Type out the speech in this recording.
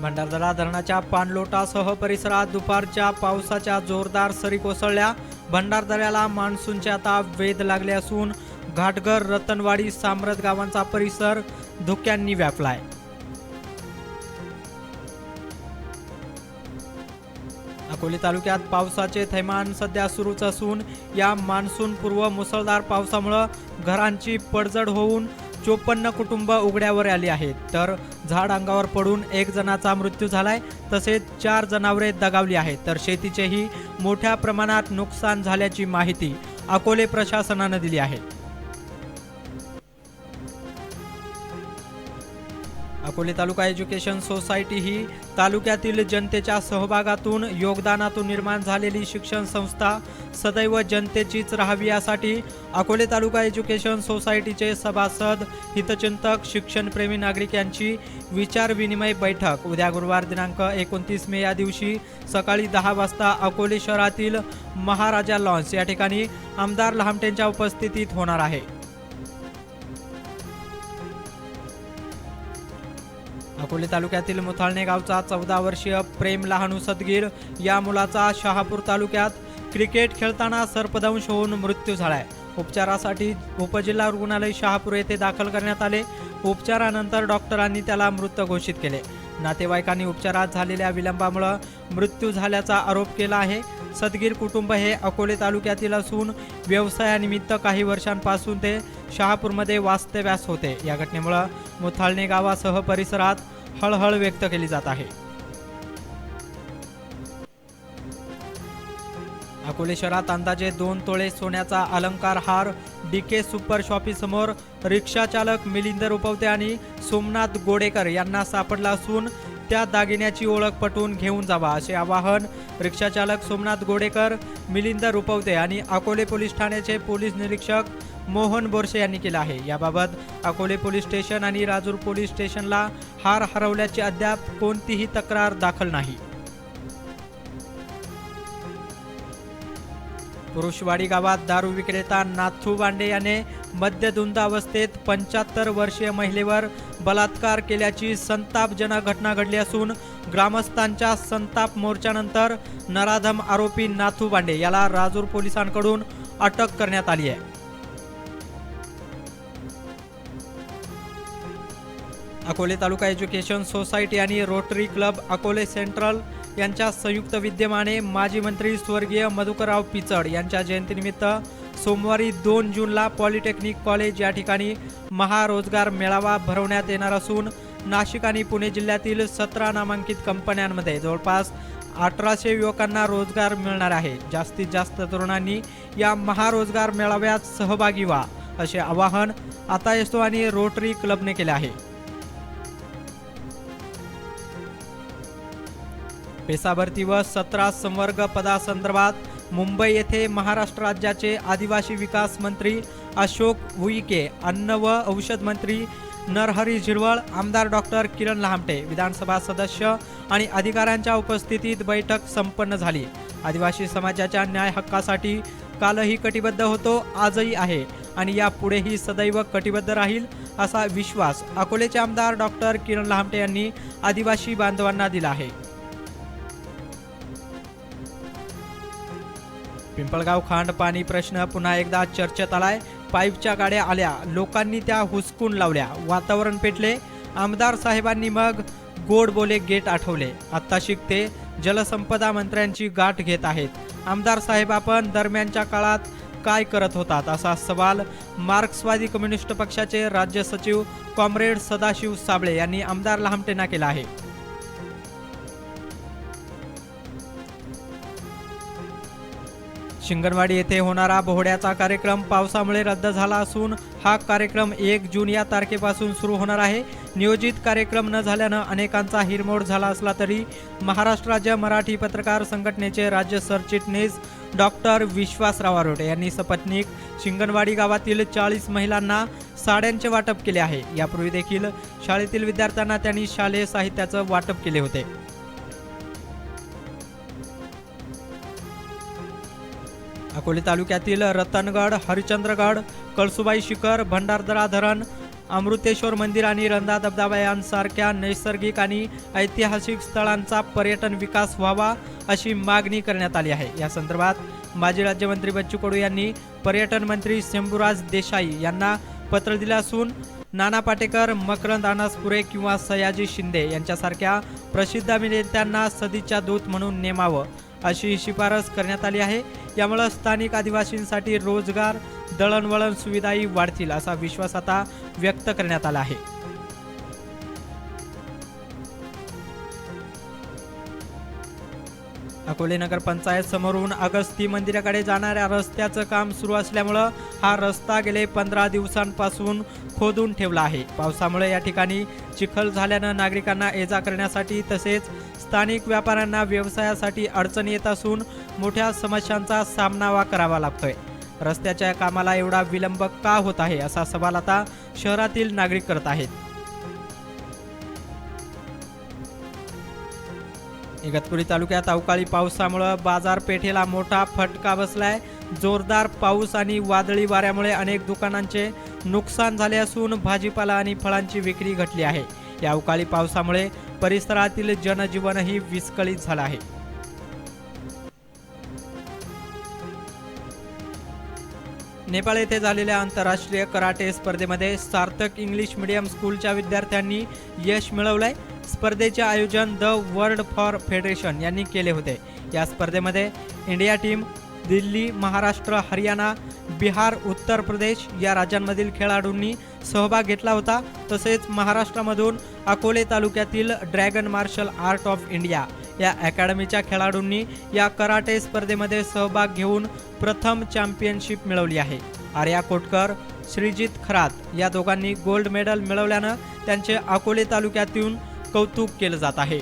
भंडारदरा धरणाच्या पाणलोटासह परिसरात दुपारच्या पावसाच्या जोरदार सरी कोसळल्या. भंडारदऱ्याला मान्सूनचे आता वेध लागले असून घाटघर रतनवाडी साम्रत गावांचा परिसर धुक्यांनी व्यापलाय. अकोले तालुक्यात पावसाचे थैमान सध्या सुरूच असून या मान्सून पूर्व मुसळधार पावसामुळं घरांची पडझड होऊन चोपन्न कुटुंब उघड्यावर आली आहेत. तर झाड अंगावर पडून एक जणाचा मृत्यू झालाय तसेच चार जनावरे दगावली आहेत. तर शेतीचेही मोठ्या प्रमाणात नुकसान झाल्याची माहिती अकोले प्रशासनानं दिली आहे. अकोले तालुका एज्युकेशन सोसायटी ही तालुक्यातील जनतेच्या सहभागातून योगदानातून निर्माण झालेली शिक्षण संस्था सदैव जनतेचीच राहावी यासाठी अकोले तालुका एज्युकेशन सोसायटीचे सभासद हितचिंतक शिक्षणप्रेमी नागरिक यांची विचारविनिमय बैठक. उद्या गुरुवार दिनांक एकोणतीस मे या दिवशी सकाळी दहा वाजता अकोले शहरातील महाराजा लॉन्स या ठिकाणी आमदार लहामटेंच्या उपस्थितीत होणार आहे. अकोले तालुक्यातील मुथाळणे गावचा चौदा वर्षीय प्रेम लहानू सदगीर या मुलाचा शहापूर तालुक्यात क्रिकेट खेळताना सर्पदंश होऊन मृत्यू झालाय. उपचारासाठी उपजिल्हा रुग्णालय शहापूर येथे दाखल करण्यात आले. उपचारानंतर डॉक्टरांनी त्याला मृत घोषित केले. नातेवाईकांनी उपचारात झालेल्या विलंबामुळं मृत्यू झाल्याचा आरोप केला आहे. सदगीर कुटुंब हे अकोले तालुक्यातील असून व्यवसायानिमित्त काही वर्षांपासून ते शहापूरमध्ये वास्तव्यास होते. या घटनेमुळं मुथाळणे गावासह परिसरात हळहळ व्यक्त केली जात आहे. अकोले शहरात अंदाजे दोन तोळे सोन्याचा अलंकार हार डीके सुपर शॉपीसमोर रिक्षा चालक मिलिंद रुपवते आणि सोमनाथ गोडेकर यांना सापडला असून त्या दागिन्याची ओळख पटवून घेऊन जावा असे आवाहन रिक्षाचालक सोमनाथ गोडेकर मिलिंद रुपवते आणि अकोले पोलीस ठाण्याचे पोलीस निरीक्षक मोहन बोरसे यांनी केला आहे. याबाबत अकोले पोलीस स्टेशन आणि राजूर पोलीस स्टेशनला हार हरवल्याची अद्याप कोणतीही तक्रार दाखल नाही. पुरुषवाडी गावात दारू विक्रेता नाथू बांडे याने मद्यधुंद अवस्थेत पंच्याहत्तर वर्षीय महिलेवर बलात्कार केल्याची संतापजनक घटना घडली असून ग्रामस्थांच्या संताप मोर्चानंतर नराधम आरोपी नाथू बांडे याला राजूर पोलिसांकडून अटक करण्यात आली आहे. अकोले तालुका एज्युकेशन सोसायटी आणि रोटरी क्लब अकोले सेंट्रल यांच्या संयुक्त विद्यमाने माजी मंत्री स्वर्गीय मधुकरराव पिचड यांच्या जयंतीनिमित्त सोमवारी दोन जूनला पॉलिटेक्निक कॉलेज या ठिकाणी महारोजगार मेळावा भरवण्यात येणार असून नाशिक आणि पुणे जिल्ह्यातील सतरा नामांकित कंपन्यांमध्ये जवळपास अठराशे युवकांना रोजगार मिळणार आहे. जास्तीत जास्त तरुणांनी या महारोजगार मेळाव्यात सहभागी व्हा असे आवाहन आता येतो आणि रोटरी क्लबने केले आहे. पेसाभरती व सतरा संवर्ग पदासंदर्भात मुंबई येथे महाराष्ट्र राज्याचे आदिवासी विकास मंत्री अशोक उईके अन्न व औषध मंत्री नरहरी झिरवळ आमदार डॉक्टर किरण लहामटे विधानसभा सदस्य आणि अधिकाऱ्यांच्या उपस्थितीत बैठक संपन्न झाली. आदिवासी समाजाच्या न्याय हक्कासाठी कालही कटिबद्ध होतो आजही आहे आणि यापुढेही सदैव कटिबद्ध राहील असा विश्वास अकोलेचे आमदार डॉक्टर किरण लहामटे यांनी आदिवासी बांधवांना दिला आहे. पिंपळगाव खांड पाणी प्रश्न पुन्हा एकदा चर्चेत आलाय. पाईपच्या गाड्या आल्या. लोकांनी त्या हुसकून लावल्या. वातावरण पेटले. आमदार साहेबांनी मग गोड बोले गेट आठवले. आत्ता शिकते. जलसंपदा मंत्र्यांची गाठ घेत आहेत. आमदार साहेब आपण दरम्यानच्या काळात काय करत होतात असा सवाल मार्क्सवादी कम्युनिस्ट पक्षाचे राज्य सचिव कॉम्रेड सदाशिव साबळे यांनी आमदार लहामटेंना केला आहे. शिंगणवाडी येथे होणारा बोहड्याचा कार्यक्रम पावसामुळे रद्द झाला असून हा कार्यक्रम एक जून या तारखेपासून सुरू होणार आहे. नियोजित कार्यक्रम न झाल्यानं अनेकांचा हिरमोड झाला असला तरी महाराष्ट्र राज्य मराठी पत्रकार संघटनेचे राज्य सरचिटणीस डॉक्टर विश्वासराव आरोटे यांनी सपत्नीक शिंगणवाडी गावातील चाळीस महिलांना साड्यांचे वाटप केले आहे. यापूर्वी देखील शाळेतील विद्यार्थ्यांना त्यांनी शालेय साहित्याचं वाटप केले होते. अकोले तालुक्यातील रतनगड हरिचंद्रगड कळसुबाई शिखर भंडारदरा धरण अमृतेश्वर मंदिर आणि रंधा धबधबा यांसारख्या नैसर्गिक आणि ऐतिहासिक स्थळांचा पर्यटन विकास व्हावा अशी मागणी करण्यात आली आहे. या संदर्भात माजी राज्यमंत्री बच्चू कडू यांनी पर्यटन मंत्री शंभूराज देसाई यांना पत्र दिले असून नाना पाटेकर मकरंद अनासपुरे किंवा सयाजी शिंदे यांच्यासारख्या प्रसिद्ध अभिनेत्यांना सदीच्या दूत म्हणून नेमावं. अशी शिफारस करण्यात आली आहे. यामुळे स्थानिक आदिवासींसाठी रोजगार दळणवळण सुविधाही वाढतील असा विश्वास आता व्यक्त करण्यात आला आहे. अकोले नगर पंचायत समोरून अगस्ती मंदिराकडे जाणाऱ्या रस्त्याचं काम सुरू असल्यामुळं हा रस्ता गेले पंधरा दिवसांपासून खोदून ठेवला आहे. पावसामुळे या ठिकाणी चिखल झाल्यानं नागरिकांना ये जा करण्यासाठी तसेच स्थानिक व्यापाऱ्यांना व्यवसायासाठी अडचण येत असून मोठ्या समस्यांचा सामना करावा लागतोय. रस्त्याच्या कामाला एवढा विलंब का होत आहे असा सवाल आता शहरातील नागरिक करत आहेत. इगतपुरी तालुक्यात अवकाळी पावसामुळं बाजारपेठेला मोठा फटका बसलाय. जोरदार पाऊस आणि वादळी वाऱ्यामुळे अनेक दुकानांचे नुकसान झाले असून भाजीपाला आणि फळांची विक्री घटली आहे. या अवकाळी पावसामुळे परिसरातील जनजीवनही विस्कळीत झालं आहे. नेपाळ येथे झालेल्या आंतरराष्ट्रीय कराटे स्पर्धेमध्ये सार्थक इंग्लिश मीडियम स्कूलच्या विद्यार्थ्यांनी यश मिळवलंय. स्पर्धेचे आयोजन द वर्ल्ड फॉर फेडरेशन यांनी केले होते. या स्पर्धेमध्ये इंडिया टीम दिल्ली महाराष्ट्र हरियाणा बिहार उत्तर प्रदेश या राज्यांमधील खेळाडूंनी सहभाग घेतला होता. तसेच महाराष्ट्रामधून अकोले तालुक्यातील dragon martial art of India या अकॅडमीच्या खेळाडूंनी या कराटे स्पर्धेमध्ये सहभाग घेऊन प्रथम चॅम्पियनशिप मिळवली आहे. आर्या कोटकर श्रीजित खरात या दोघांनी गोल्ड मेडल मिळवल्यानं त्यांचे अकोले तालुक्यातून कौतुक केलं जात आहे.